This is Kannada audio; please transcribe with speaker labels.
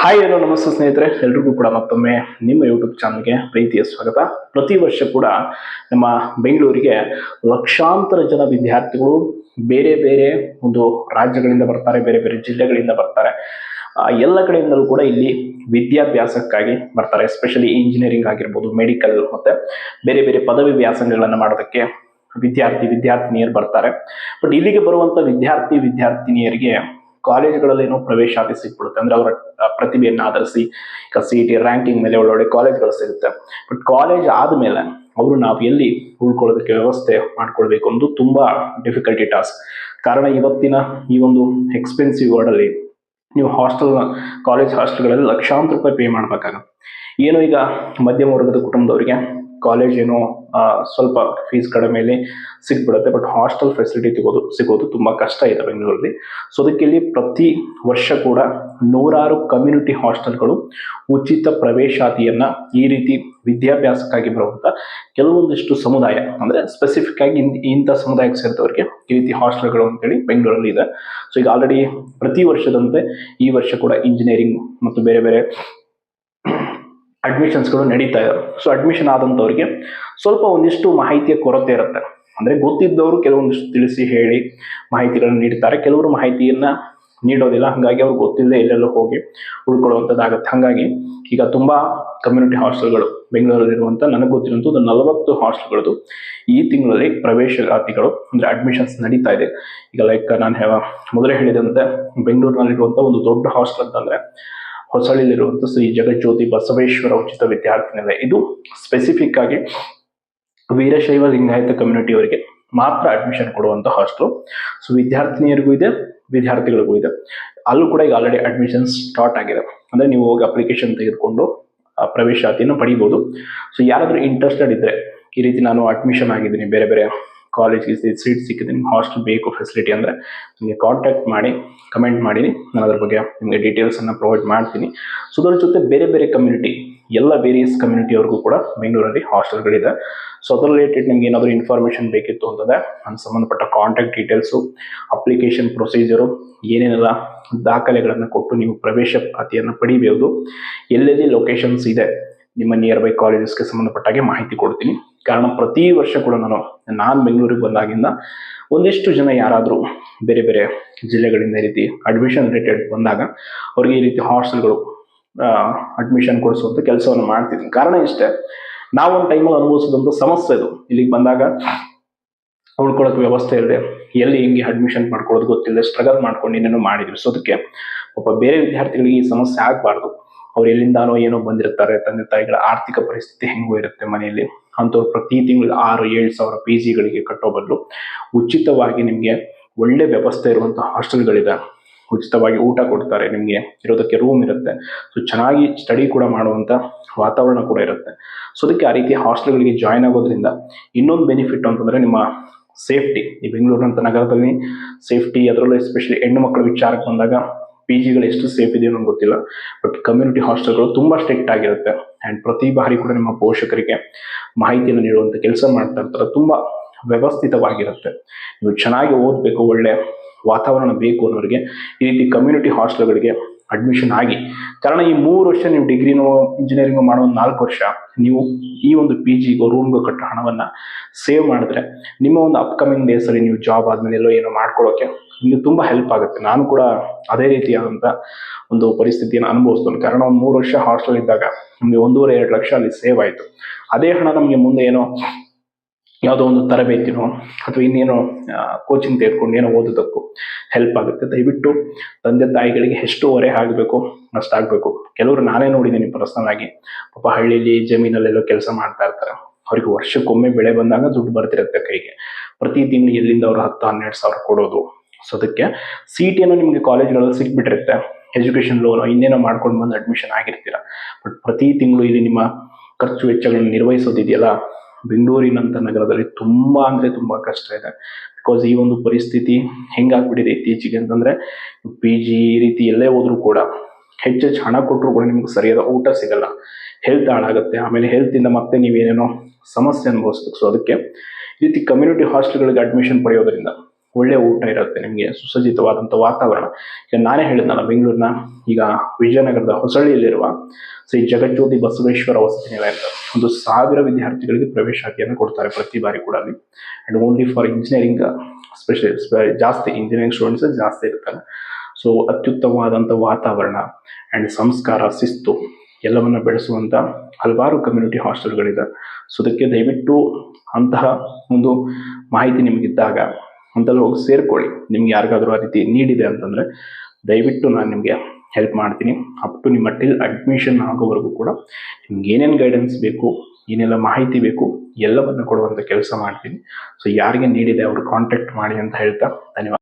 Speaker 1: ಹಾಯ್ ಹಲೋ ನಮಸ್ತೆ ಸ್ನೇಹಿತರೆ. ಎಲ್ರಿಗೂ ಕೂಡ ಮತ್ತೊಮ್ಮೆ ನಿಮ್ಮ ಯೂಟ್ಯೂಬ್ ಚಾನಲ್ಗೆ ಪ್ರೀತಿಯ ಸ್ವಾಗತ. ಪ್ರತಿ ವರ್ಷ ಕೂಡ ನಮ್ಮ ಬೆಂಗಳೂರಿಗೆ ಲಕ್ಷಾಂತರ ಜನ ವಿದ್ಯಾರ್ಥಿಗಳು ಬೇರೆ ಬೇರೆ ಒಂದು ರಾಜ್ಯಗಳಿಂದ ಬರ್ತಾರೆ, ಬೇರೆ ಬೇರೆ ಜಿಲ್ಲೆಗಳಿಂದ ಬರ್ತಾರೆ. ಎಲ್ಲ ಕಡೆಯಿಂದಲೂ ಕೂಡ ಇಲ್ಲಿ ವಿದ್ಯಾಭ್ಯಾಸಕ್ಕಾಗಿ ಬರ್ತಾರೆ. ಎಸ್ಪೆಷಲಿ ಇಂಜಿನಿಯರಿಂಗ್ ಆಗಿರ್ಬೋದು ಮೆಡಿಕಲ್ ಮತ್ತೆ ಬೇರೆ ಬೇರೆ ಪದವಿ ವ್ಯಾಸಂಗಗಳನ್ನು ಮಾಡೋದಕ್ಕೆ ವಿದ್ಯಾರ್ಥಿ, ವಿದ್ಯಾರ್ಥಿನಿಯರು ಬರ್ತಾರೆ. ಬಟ್ ಇಲ್ಲಿಗೆ ಬರುವಂತ ವಿದ್ಯಾರ್ಥಿ, ವಿದ್ಯಾರ್ಥಿನಿಯರಿಗೆ ಕಾಲೇಜ್ಗಳಲ್ಲಿ ಏನೋ ಪ್ರವೇಶಾತಿ ಸಿಕ್ಬಿಡುತ್ತೆ. ಅಂದ್ರೆ ಅವರ ಪ್ರತಿಭೆಯನ್ನು ಆಧರಿಸಿ, ಈಗ ಸಿ ಟಿ ರ್ಯಾಂಕಿಂಗ್ ಮೇಲೆ ಒಳ್ಳೊಳ್ಳೆ ಕಾಲೇಜ್ಗಳು ಸಿಗುತ್ತೆ. ಬಟ್ ಕಾಲೇಜ್ ಆದಮೇಲೆ ಅವರು ನಾವು ಎಲ್ಲಿ ಉಳ್ಕೊಳ್ಳೋದಕ್ಕೆ ವ್ಯವಸ್ಥೆ ಮಾಡ್ಕೊಳ್ಬೇಕು ಅನ್ನೋದು ತುಂಬಾ ಡಿಫಿಕಲ್ಟಿ ಟಾಸ್ಕ್ ಕಾರಣ ಇವತ್ತಿನ ಈ ಒಂದು ಎಕ್ಸ್ಪೆನ್ಸಿವ್ ವರ್ಡಲ್ಲಿ ನೀವು ಹಾಸ್ಟೆಲ್ ಕಾಲೇಜ್ ಹಾಸ್ಟೆಲ್ಗಳಲ್ಲಿ ಲಕ್ಷಾಂತರ ರೂಪಾಯಿ ಪೇ ಮಾಡಬೇಕಾಗುತ್ತೆ. ಏನು ಈಗ ಮಧ್ಯಮ ವರ್ಗದ ಕುಟುಂಬದವರಿಗೆ ಕಾಲೇಜ್ ಏನೋ ಸ್ವಲ್ಪ ಫೀಸ್ ಕಡಿಮೆಯಲ್ಲಿ ಸಿಕ್ಬಿಡುತ್ತೆ ಬಟ್ ಹಾಸ್ಟೆಲ್ ಫೆಸಿಲಿಟಿ ಸಿಗೋದು ಸಿಗೋದು ತುಂಬಾ ಕಷ್ಟ ಇದೆ ಬೆಂಗಳೂರಲ್ಲಿ. ಸೊ ಅದಕ್ಕೆ ಇಲ್ಲಿ ಪ್ರತಿ ವರ್ಷ ಕೂಡ ನೂರಾರು ಕಮ್ಯುನಿಟಿ ಹಾಸ್ಟೆಲ್ಗಳು ಉಚಿತ ಪ್ರವೇಶಾತಿಯನ್ನ ಈ ರೀತಿ ವಿದ್ಯಾಭ್ಯಾಸಕ್ಕಾಗಿ ಬರುವಂಥ ಕೆಲವೊಂದಿಷ್ಟು ಸಮುದಾಯ, ಅಂದ್ರೆ ಸ್ಪೆಸಿಫಿಕ್ ಆಗಿ ಇಂಥ ಸಮುದಾಯಕ್ಕೆ ಸೇರಿದವರಿಗೆ ಈ ರೀತಿ ಹಾಸ್ಟೆಲ್ಗಳು ಅಂತೇಳಿ ಬೆಂಗಳೂರಲ್ಲಿ ಇದೆ. ಸೊ ಈಗ ಆಲ್ರೆಡಿ ಪ್ರತಿ ವರ್ಷದಂತೆ ಈ ವರ್ಷ ಕೂಡ ಇಂಜಿನಿಯರಿಂಗ್ ಮತ್ತು ಬೇರೆ ಬೇರೆ ಅಡ್ಮಿಷನ್ಸ್ಗಳು ನಡೀತಾ ಇದೆ ಸೊ ಅಡ್ಮಿಷನ್ ಆದಂಥವ್ರಿಗೆ ಸ್ವಲ್ಪ ಒಂದಿಷ್ಟು ಮಾಹಿತಿಯ ಕೊರತೆ ಇರುತ್ತೆ. ಅಂದರೆ ಗೊತ್ತಿದ್ದವರು ಕೆಲವೊಂದಿಷ್ಟು ತಿಳಿಸಿ ಹೇಳಿ ಮಾಹಿತಿಗಳನ್ನು ನೀಡ್ತಾರೆ. ಕೆಲವರು ಮಾಹಿತಿಯನ್ನು ನೀಡೋದಿಲ್ಲ. ಹಾಗಾಗಿ ಅವ್ರು ಗೊತ್ತಿಲ್ಲದೆ ಎಲ್ಲೆಲ್ಲೋ ಹೋಗಿ ಉಳ್ಕೊಳ್ಳುವಂಥದ್ದಾಗುತ್ತೆ. ಹಾಗಾಗಿ ಈಗ ತುಂಬ ಕಮ್ಯುನಿಟಿ ಹಾಸ್ಟೆಲ್ಗಳು ಬೆಂಗಳೂರಲ್ಲಿರುವಂಥ ನನಗೆ ಗೊತ್ತಿರುವಂಥ ಒಂದು ನಲವತ್ತು ಹಾಸ್ಟೆಲ್ಗಳದ್ದು ಈ ತಿಂಗಳಲ್ಲಿ ಪ್ರವೇಶಾತಿಗಳು ಅಂದರೆ ಅಡ್ಮಿಷನ್ಸ್ ನಡೀತಾ ಇದೆ. ಈಗ ಲೈಕ್ ನಾನು ಮೊದಲೇ ಹೇಳಿದಂತೆ ಬೆಂಗಳೂರಿನಲ್ಲಿರುವಂಥ ಒಂದು ದೊಡ್ಡ ಹಾಸ್ಟೆಲ್ ಅಂತಂದ್ರೆ ಹೊಸಳ್ಳಿಲಿರುವಂಥ ಶ್ರೀ ಜಗಜ್ಯೋತಿ ಬಸವೇಶ್ವರ ಉಚಿತ ವಿದ್ಯಾರ್ಥಿನಿಲಯ. ಇದು ಸ್ಪೆಸಿಫಿಕ್ ಆಗಿ ವೀರಶೈವ ಲಿಂಗಾಯತ ಕಮ್ಯುನಿಟಿ ಅವರಿಗೆ ಮಾತ್ರ ಅಡ್ಮಿಷನ್ ಕೊಡುವಂತ ಹಾಸ್ಟೆಲ್ ಸೊ ವಿದ್ಯಾರ್ಥಿನಿಯರಿಗೂ ಇದೆ, ವಿದ್ಯಾರ್ಥಿಗಳಿಗೂ ಇದೆ. ಅಲ್ಲೂ ಕೂಡ ಈಗ ಆಲ್ರೆಡಿ ಅಡ್ಮಿಷನ್ ಸ್ಟಾರ್ಟ್ ಆಗಿದೆ. ಅಂದ್ರೆ ನೀವು ಹೋಗಿ ಅಪ್ಲಿಕೇಶನ್ ತೆಗೆದುಕೊಂಡು ಪ್ರವೇಶಾತಿಯನ್ನು ಪಡಿಬೋದು. ಸೊ ಯಾರಾದ್ರೂ ಇಂಟ್ರೆಸ್ಟೆಡ್ ಇದ್ರೆ ಈ ರೀತಿ ನಾನು ಅಡ್ಮಿಷನ್ ಆಗಿದ್ದೀನಿ, ಬೇರೆ ಬೇರೆ ಕಾಲೇಜ್ಗೆ ಸೀಟ್ ಸಿಕ್ಕಿದೆ ನಿಮ್ಗೆ ಹಾಸ್ಟೆಲ್ ಬೇಕು ಫೆಸಿಲಿಟಿ ಅಂದ್ರೆ ನಿಮಗೆ ಕಾಂಟ್ಯಾಕ್ಟ್ ಮಾಡಿ ಕಮೆಂಟ್ ಮಾಡಿ. ನಾನು ಅದ್ರ ಬಗ್ಗೆ ನಿಮಗೆ ಡೀಟೇಲ್ಸ್ ಅನ್ನ ಪ್ರೊವೈಡ್ ಮಾಡ್ತೀನಿ. ಸೊ ಅದರ ಜೊತೆ ಬೇರೆ ಬೇರೆ ಕಮ್ಯುನಿಟಿ ಎಲ್ಲ ವೇರಿಯಸ್ ಕಮ್ಯುನಿಟಿಯವ್ರಿಗೂ ಕೂಡ ಬೆಂಗಳೂರಲ್ಲಿ ಹಾಸ್ಟೆಲ್ಗಳಿದೆ ಸೊ ಅದರ ರಿಲೇಟೆಡ್ ನಿಮ್ಗೆ ಏನಾದರೂ ಇನ್ಫಾರ್ಮೇಷನ್ ಬೇಕಿತ್ತು ಅಂತಂದ್ರೆ ನನ್ನ ಸಂಬಂಧಪಟ್ಟ ಕಾಂಟ್ಯಾಕ್ಟ್ ಡೀಟೇಲ್ಸು ಅಪ್ಲಿಕೇಶನ್ ಪ್ರೊಸೀಜರು ಏನೇನೆಲ್ಲ ದಾಖಲೆಗಳನ್ನು ಕೊಟ್ಟು ನೀವು ಪ್ರವೇಶ ಪಾತಿಯನ್ನು ಪಡಿಬೋದು ಎಲ್ಲೆಲ್ಲಿ ಲೊಕೇಶನ್ಸ್ ಇದೆ, ನಿಮ್ಮ ನಿಯರ್ ಬೈ ಕಾಲೇಜಸ್ಗೆ ಸಂಬಂಧಪಟ್ಟಾಗೆ ಮಾಹಿತಿ ಕೊಡ್ತೀನಿ. ಕಾರಣ ಪ್ರತಿ ವರ್ಷ ಕೂಡ ನಾನು ನಾನು ಬೆಂಗಳೂರಿಗೆ ಬಂದಾಗಿಂದ ಒಂದಿಷ್ಟು ಜನ ಯಾರಾದರೂ ಬೇರೆ ಬೇರೆ ಜಿಲ್ಲೆಗಳಿಂದ ಈ ರೀತಿ ಅಡ್ಮಿಷನ್ ರಿಲೇಟೆಡ್ ಬಂದಾಗ ಅವ್ರಿಗೆ ಈ ರೀತಿ ಹಾಸ್ಟೆಲ್ಗಳು ಅಡ್ಮಿಷನ್ ಕೊಡಿಸುವಂಥ ಕೆಲಸವನ್ನು ಮಾಡ್ತಿದ್ದೀನಿ ಕಾರಣ ಇಷ್ಟೇ ನಾವೊಂದು ಟೈಮಲ್ಲಿ ಅನುಭವಿಸಿದಂಥ ಸಮಸ್ಯೆ ಇದು. ಇಲ್ಲಿಗೆ ಬಂದಾಗ ಉಳ್ಕೊಳ್ಳೋಕೆ ವ್ಯವಸ್ಥೆ ಇಲ್ಲದೆ ಎಲ್ಲಿ ಹೆಂಗೆ ಅಡ್ಮಿಷನ್ ಮಾಡ್ಕೊಳ್ಳೋದು ಗೊತ್ತಿಲ್ಲದೆ ಸ್ಟ್ರಗಲ್ ಮಾಡ್ಕೊಂಡು ಏನೇನೋ ಮಾಡಿದ್ವಿ. ಸೊ ಅದಕ್ಕೆ ಒಬ್ಬ ಬೇರೆ ವಿದ್ಯಾರ್ಥಿಗಳಿಗೆ ಈ ಸಮಸ್ಯೆ ಆಗಬಾರ್ದು. ಅವ್ರು ಎಲ್ಲಿಂದಾನೋ ಏನೋ ಬಂದಿರ್ತಾರೆ, ತಂದೆ ತಾಯಿಗಳ ಆರ್ಥಿಕ ಪರಿಸ್ಥಿತಿ ಹೆಂಗೋ ಇರುತ್ತೆ ಮನೆಯಲ್ಲಿ. ಅಂಥವ್ರು ಪ್ರತಿ ತಿಂಗಳು ಆರು, ಏಳು ಸಾವಿರ ಪಿ ಜಿಗಳಿಗೆ ಕಟ್ಟೋ ಬದಲು ಉಚಿತವಾಗಿ ನಿಮಗೆ ಒಳ್ಳೆ ವ್ಯವಸ್ಥೆ ಇರುವಂಥ ಹಾಸ್ಟೆಲ್ಗಳಿದೆ. ಉಚಿತವಾಗಿ ಊಟ ಕೊಡ್ತಾರೆ ನಿಮಗೆ, ಇರೋದಕ್ಕೆ ರೂಮ್ ಇರುತ್ತೆ. ಸೊ ಚೆನ್ನಾಗಿ ಸ್ಟಡಿ ಕೂಡ ಮಾಡುವಂಥ ವಾತಾವರಣ ಕೂಡ ಇರುತ್ತೆ. ಸೊ ಅದಕ್ಕೆ ಆ ರೀತಿ ಹಾಸ್ಟೆಲ್ಗಳಿಗೆ ಜಾಯ್ನ್ ಆಗೋದ್ರಿಂದ ಇನ್ನೊಂದು ಬೆನಿಫಿಟ್ ಅಂತಂದ್ರೆ ನಿಮ್ಮ ಸೇಫ್ಟಿ ಈ ಬೆಂಗಳೂರಿನಂಥ ನಗರದಲ್ಲಿ ಸೇಫ್ಟಿ ಅದರಲ್ಲೂ ಎಸ್ಪೆಷಲಿ ಹೆಣ್ಣು ಮಕ್ಕಳ ವಿಚಾರಕ್ಕೆ ಬಂದಾಗ ಪಿ ಜಿಗಳು ಎಷ್ಟು ಸೇಫ್ ಇದೆಯೋ ನಂಗೆ ಗೊತ್ತಿಲ್ಲ ಬಟ್ ಕಮ್ಯುನಿಟಿ ಹಾಸ್ಟೆಲ್ಗಳು ತುಂಬಾ ಸ್ಟ್ರಿಕ್ಟ್ ಆಗಿರುತ್ತೆ. ಆ್ಯಂಡ್ ಪ್ರತಿ ಬಾರಿ ಕೂಡ ನಿಮ್ಮ ಪೋಷಕರಿಗೆ ಮಾಹಿತಿಯನ್ನು ನೀಡುವಂಥ ಕೆಲಸ ಮಾಡ್ತಾ ಇರ್ತಾರೆ, ತುಂಬಾ ವ್ಯವಸ್ಥಿತವಾಗಿರುತ್ತೆ. ನೀವು ಚೆನ್ನಾಗಿ ಓದಬೇಕು, ಒಳ್ಳೆ ವಾತಾವರಣ ಬೇಕು ಅನ್ನೋರಿಗೆ ಈ ರೀತಿ ಕಮ್ಯುನಿಟಿ ಹಾಸ್ಟೆಲ್ಗಳಿಗೆ ಅಡ್ಮಿಷನ್ ಆಗಿ. ಕಾರಣ ಈ ಮೂರು ವರ್ಷ ನೀವು ಡಿಗ್ರಿನೋ ಇಂಜಿನಿಯರಿಂಗ್ ಮಾಡೋ ಒಂದು ನಾಲ್ಕು ವರ್ಷ, ನೀವು ಈ ಒಂದು ಪಿ ಜಿಗೋ ರೂಮ್ಗೋ ಕಟ್ಟೋ ಹಣವನ್ನ ಸೇವ್ ಮಾಡಿದ್ರೆ ನಿಮ್ಮ ಒಂದು ಅಪ್ಕಮಿಂಗ್ ಡೇಸಲ್ಲಿ ನೀವು ಜಾಬ್ ಆದಮೇಲೆ ಎಲ್ಲೋ ಏನೋ ಮಾಡ್ಕೊಳ್ಳೋಕೆ ನಿಮಗೆ ತುಂಬಾ ಹೆಲ್ಪ್ ಆಗುತ್ತೆ. ನಾನು ಕೂಡ ಅದೇ ರೀತಿಯಾದಂಥ ಒಂದು ಪರಿಸ್ಥಿತಿಯನ್ನು ಅನುಭವಿಸ್ತೇನೆ. ಕಾರಣ ಒಂದು ಮೂರು ವರ್ಷ ಹಾಸ್ಟೆಲ್ ಇದ್ದಾಗ ನಮಗೆ ಒಂದೂವರೆ, ಎರಡು ಲಕ್ಷ ಅಲ್ಲಿ ಸೇವ್ ಆಯಿತು. ಅದೇ ಹಣ ನಮಗೆ ಮುಂದೆ ಏನೋ ಯಾವುದೋ ಒಂದು ತರಬೇತಿನೋ ಅಥವಾ ಇನ್ನೇನೋ ಕೋಚಿಂಗ್ ತೆಗೆದುಕೊಂಡು ಏನೋ ಓದೋದಕ್ಕೂ ಹೆಲ್ಪ್ ಆಗುತ್ತೆ. ದಯವಿಟ್ಟು ತಂದೆ ತಾಯಿಗಳಿಗೆ ಎಷ್ಟು ಹೊರೆ ಆಗಬೇಕು ಅಷ್ಟಾಗಬೇಕು ಕೆಲವರು ನಾನೇ ನೋಡಿದ್ದೀನಿ ಪರ್ಸನಲ್ ಆಗಿ. ಪಾಪ ಹಳ್ಳಿಯಲ್ಲಿ ಜಮೀನಲ್ಲೆಲ್ಲೋ ಕೆಲಸ ಮಾಡ್ತಾ ಇರ್ತಾರೆ. ಅವ್ರಿಗೆ ವರ್ಷಕ್ಕೊಮ್ಮೆ ಬೆಳೆ ಬಂದಾಗ ದುಡ್ಡು ಬರ್ತಿರುತ್ತೆ ಕೈಗೆ. ಪ್ರತಿ ತಿಂಗಳು ಎಲ್ಲಿಂದ ಅವರು ಹತ್ತು, ಹನ್ನೆರಡು ಸಾವಿರ ಕೊಡೋದು. ಸೊ ಅದಕ್ಕೆ ಸಿ ಏನೋ ನಿಮಗೆ ಕಾಲೇಜ್ಗಳಲ್ಲಿ ಸಿಕ್ಬಿಟ್ಟಿರುತ್ತೆ. ಎಜುಕೇಷನ್ ಲೋನು ಇನ್ನೇನೋ ಮಾಡ್ಕೊಂಡು ಬಂದು ಅಡ್ಮಿಷನ್ ಆಗಿರ್ತೀರ. ಬಟ್ ಪ್ರತಿ ತಿಂಗಳು ಇಲ್ಲಿ ನಿಮ್ಮ ಖರ್ಚು ವೆಚ್ಚಗಳನ್ನು ನಿರ್ವಹಿಸೋದಿದೆಯಲ್ಲ? ಬೆಂಗಳೂರಿನಂಥ ನಗರದಲ್ಲಿ ತುಂಬ ಅಂದರೆ ತುಂಬ ಕಷ್ಟ ಇದೆ. ಬಿಕಾಸ್ ಈ ಒಂದು ಪರಿಸ್ಥಿತಿ ಹೆಂಗಾಗ್ಬಿಟ್ಟಿದೆ ಇತ್ತೀಚೆಗೆ ಅಂತಂದ್ರೆ ಪಿ ಜಿ ಈ ರೀತಿ ಎಲ್ಲೇ ಹೋದ್ರೂ ಕೂಡ ಹೆಚ್ಚೆಚ್ಚು ಹಣ ಕೊಟ್ಟರು ಕೂಡ ನಿಮ್ಗೆ ಸರಿಯಾದ ಊಟ ಸಿಗಲ್ಲ. ಹೆಲ್ತ್ ಹಾಳಾಗುತ್ತೆ. ಆಮೇಲೆ ಹೆಲ್ತಿಂದ ಮತ್ತೆ ನೀವೇನೇನೋ ಸಮಸ್ಯೆ ಅನುಭವಿಸ್ಬೇಕು. ಸೊ ಅದಕ್ಕೆ ಈ ರೀತಿ ಕಮ್ಯುನಿಟಿ ಹಾಸ್ಟೆಲ್ಗಳಿಗೆ ಅಡ್ಮಿಷನ್ ಪಡೆಯೋದ್ರಿಂದ ಒಳ್ಳೆ ಊಟ ಇರುತ್ತೆ ನಿಮಗೆ. ಸುಸಜ್ಜಿತವಾದಂಥ ವಾತಾವರಣ. ಈಗ ನಾನೇ ಹೇಳಿದ್ನಲ್ಲ, ಬೆಂಗಳೂರಿನ ಈಗ ವಿಜಯನಗರದ ಹೊಸಳ್ಳಿಯಲ್ಲಿರುವ ಶ್ರೀ ಜಗಜ್ಯೋತಿ ಬಸವೇಶ್ವರ ವಸತಿ ನಿಲಯ ಅಂತ. ಒಂದು ಸಾವಿರ ವಿದ್ಯಾರ್ಥಿಗಳಿಗೆ ಪ್ರವೇಶಾತಿಯನ್ನು ಕೊಡ್ತಾರೆ ಪ್ರತಿ ಬಾರಿ ಕೂಡ ಅಲ್ಲಿ. And only for engineering special ಜಾಸ್ತಿ ಇಂಜಿನಿಯರಿಂಗ್ ಸ್ಟೂಡೆಂಟ್ಸ್ ಜಾಸ್ತಿ ಇರ್ತಾರೆ. ಸೊ ಅತ್ಯುತ್ತಮವಾದಂಥ ವಾತಾವರಣ ಆ್ಯಂಡ್ ಸಂಸ್ಕಾರ, ಶಿಸ್ತು ಎಲ್ಲವನ್ನು ಬೆಳೆಸುವಂಥ ಹಲವಾರು ಕಮ್ಯುನಿಟಿ ಹಾಸ್ಟೆಲ್ಗಳಿದೆ ಸೊ ಅದಕ್ಕೆ ದಯವಿಟ್ಟು ಅಂತಹ ಒಂದು ಮಾಹಿತಿ ನಿಮಗಿದ್ದಾಗ ಅಂತಲ್ಲಿ ಹೋಗಿ ಸೇರ್ಕೊಳ್ಳಿ. ನಿಮ್ಗೆ ಯಾರಿಗಾದರೂ ಆ ರೀತಿ ನೀಡಿದೆ ಅಂತಂದ್ರೆ ದಯವಿಟ್ಟು ನಾನು ನಿಮಗೆ ಹೆಲ್ಪ್ ಮಾಡ್ತೀನಿ. ಅಪ್ ಟು ನಿಮ್ಮ ಟಿಲ್ ಅಡ್ಮಿಷನ್ ಆಗೋವರೆಗೂ ಕೂಡ ನಿಮ್ಗೆ ಏನೇನು ಗೈಡೆನ್ಸ್ ಬೇಕು, ಏನೆಲ್ಲ ಮಾಹಿತಿ ಬೇಕು, ಎಲ್ಲವನ್ನು ಕೊಡುವಂಥ ಕೆಲಸ ಮಾಡ್ತೀನಿ. ಸೊ ಯಾರಿಗೆ ನೀಡಿದೆ ಅವರು ಕಾಂಟ್ಯಾಕ್ಟ್ ಮಾಡಿ ಅಂತ ಹೇಳ್ತಾ ಧನ್ಯವಾದ.